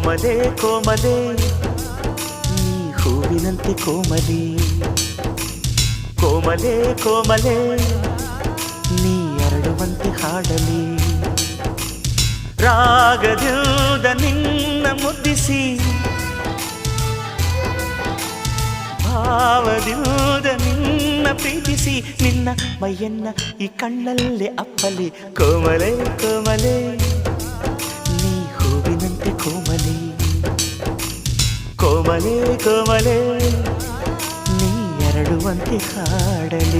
ಕೋಮಲೆ ಕೋಮಲೆ ನೀ ಹೂವಿನಂತೆ ಕೋಮಲಿ ಕೋಮಲೆ ಕೋಮಲೆ ನೀ ಅರಳುವಂತೆ ಹಾಡಲಿ ರಾಗದಿಂದ ನಿನ್ನ ಮುದ್ದಿಸಿ ಭಾವದಿಂದ ನಿನ್ನ ಪ್ರೀತಿಸಿ ನಿನ್ನ ಮೈಯನ್ನ ಈ ಕಣ್ಣಲ್ಲೇ ಅಪ್ಪಲಿ ಕೋಮಲೆ ಕೋಮಲೆ ಕೋಮಲೆ ಕೋಮಲೆ ನೀ ಎರಡುವಂತೆ ಹಾಡಲಿ